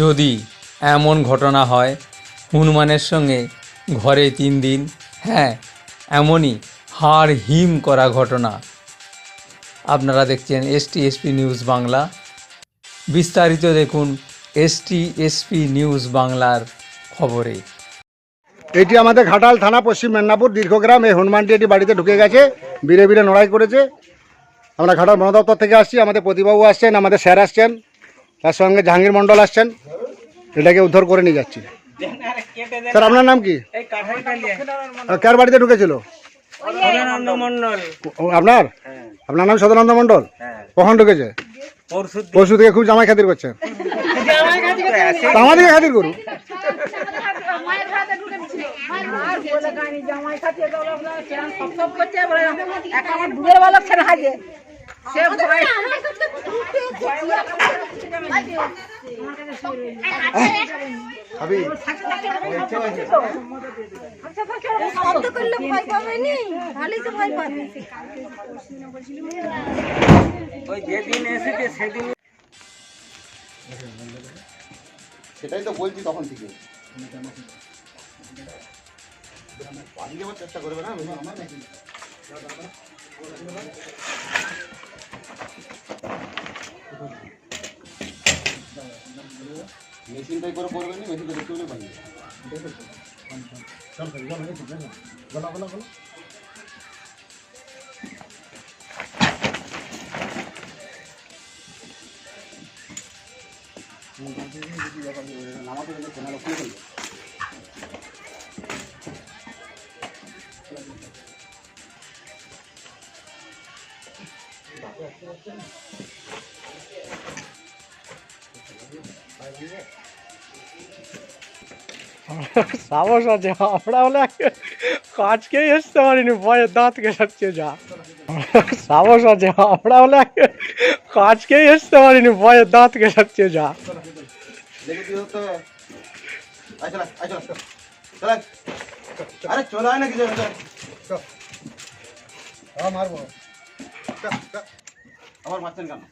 যদি এমন ঘটনা হয়, হনুমানের সঙ্গে ঘরে তিন দিন হ্যাঁ এমনই হাড় হিম করা ঘটনা। আপনারা দেখছেন এসটি এসপি নিউজ বাংলা। বিস্তারিত দেখুন এসটি এসপি নিউজ বাংলার খবরে। এটি আমাদের ঘাটাল থানা, পশ্চিম মেদিনীপুর, দীর্ঘগ্রাম, এই হনুমানটি এটি বাড়িতে ঢুকে গেছে বীরে বীরে লড়াই করেছে। আমরা ঘাটাল বন থেকে আসছি, আমাদের প্রতিবাবু আসছেন, আমাদের স্যার আসছেন। তার সঙ্গে জাহাঙ্গীর মণ্ডল আসছেন। এটাকে উদ্ধার করে নিয়ে যাচ্ছি। স্যার আপনার নাম কি? কার বাড়িতে ঢুকেছিল? মন্ডল ও, আপনার? আপনার নাম সদানন্দ মণ্ডল? কখন ঢুকেছে? পরশু থেকে খুব জামাই খাতির করছেন। তা আমাদেরকে খাতির করুন। মায়ের হাতে ঢুকে দিছিল মায়ের বলে গানি জামাই সে ভয় শব্দ করলে ভয় পাবে নি? ভালোই তো ভয় পাবে। ওই যেদিন এসেছে সেদিন সেটাই তো বলছি তখন থেকে। পালিয়ে যাওয়ার চেষ্টা করবে না? মেশিন তাই করে পড়বেন মেশিন তো দেখতে পাবেন চল চল বলো বলো বলো নামাতে গেলে কেনা লক্ষ্য করবে সাহস আছে আমরা হলে কাজকে আসতে পারিনি ভয়ে দাঁত কেটাচ্ছে যা সাহস আছে আমরা হলে কাজকে আসতে পারিনি ভয়ে দাঁত কেটাচ্ছে যা আরে চলে আয় না কিছু মারবো আবার মারছেন কেন?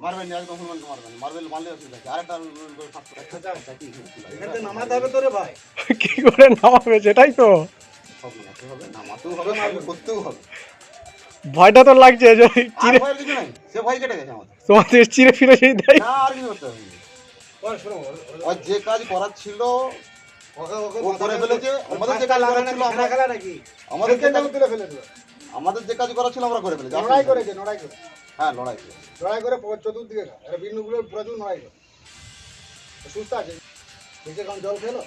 মারবেন না একদম হনুমানকে মারবেন মারবেন মারলে অসুবিধা আছে আরেকটা নামাতে হবে তো রে ভাই। কি করে নামাবে সেটাই তো। হবে নামাতেও হবে মারবে করতেও হবে। ভয়টা তো লাগছে যে নাই। সে ভয় কেটে গেছে আমাদের। তোমাদের চিরে ফিরে সেই দেয়। না আর কিছু করতে হবে না। আর যে কাজ করার ছিল ও করে ফেলেছে। আমাদের যে কাজ করার ছিল আমরা আমাদের যে কাজ তুলে ফেলেছিল? আমাদের যে কাজ করার ছিল আমরা করে ফেলেছি লড়াই করেছে লড়াই করে হ্যাঁ লড়াই করে লড়াই করে চতুর্দিকে বিন্দুগুলো প্রচুর লড়াই করে সুস্থ আছে নিচে কারণ জল খেলো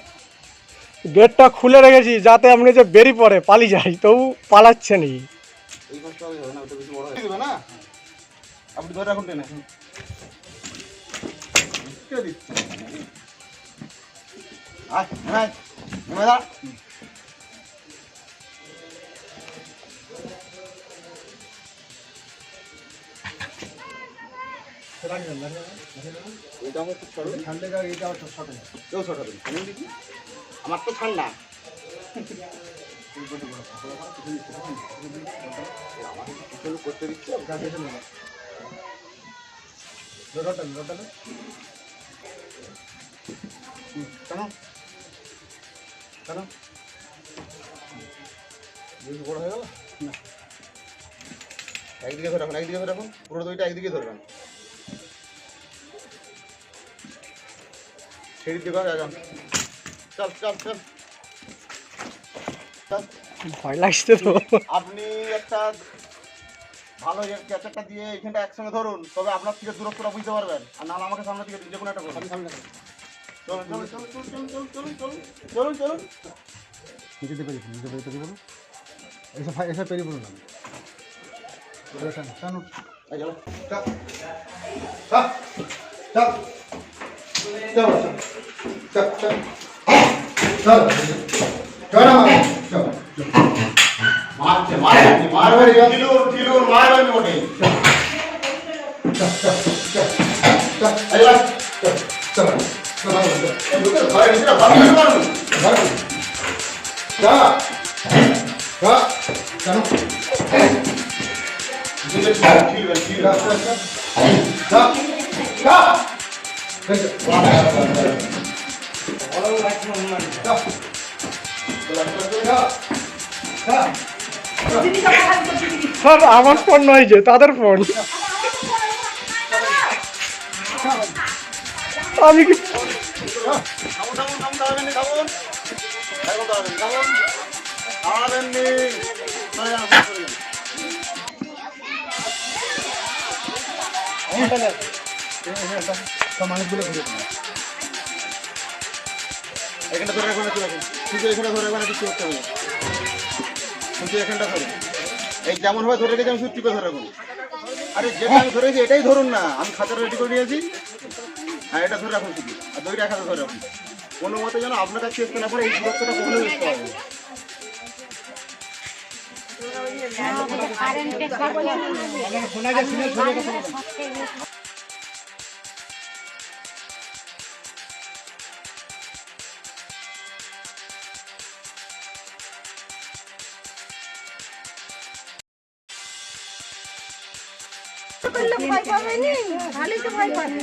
গেটটা খুলে রেখেছি যাতে আপনি যে বেরিয়ে পড়ে পালিয়ে যাই তবু পালাচ্ছে নি এই কাজটা হবে না ওটা বেশি বড় হয়ে না আপনি ধরে রাখুন টেনে আয় আয়, দাঁড়া এটা আমার খুব সরু ঠান্ডা গা এটা আমার ছোট কেউ ছোট দিন আমি দেখি আমার তো ঠান্ডা করতে দিচ্ছে গাছে চলে না রোটাল রোটাল কেন কেন বেশি হয়ে গেল না একদিকে ধরে রাখুন একদিকে ধরে রাখুন পুরো দইটা একদিকে ধরবেন সিঁড়ির দিকে যান চল চল চল। চল। ভয় লাগছে তো। আপনি একটা ভালো ক্যাচারটা দিয়ে এখানটা একসঙ্গে ধরুন তবে আপনার থেকে দূরত্বটা বুঝতে পারবেন। আর নাহলে আমাকে সামনে থেকে যে কোনো একটা করুন। সামনে চলুন চলুন চলুন চলুন চলুন চলুন চলুন চলুন চলুন নিচেতে পেরিয়ে নিচে পেরিয়ে পেরিয়ে বলুন এসব এসব পেরিয়ে বলুন আমি টানুন এই চলো। चल चल। चल। चल चल मार मार मार भाई यार ढीलो ढीलो मार भाई मोटे चल चल। चल अरे बस चल। चल चल। इधर भाई इधर भाग मत मारो। भाग जा। जा। चलो ढीलो ढीलो ढीलो जा। जा। जा। স্যার আমার ফোন নয় যে তাদের ফোন আমি কি থামুন থামুন এখানটা ধরে রাখবেন একটু রাখুন শুধু এখানে ধরে রাখবেন কিছু করতে হবে। শুধু এখানটা ধরে। এই যেমন ভাবে ধরে রেখেছি আমি শুধু টিপে ধরে রাখুন আরে যেটা আমি ধরে রেখেছি এটাই ধরুন না। আমি খাতাটা রেডি করে নিয়েছি। হ্যাঁ এটা ধরে রাখুন শুধু আর দইটা খাতা ধরে রাখুন কোনো মতে যেন আপনার কাছে আসতে না পারে এই দূরত্বটা কখনো বুঝতে পারবে না। করলে ভয় পাবে নি? খালি তো ভয় পাবে।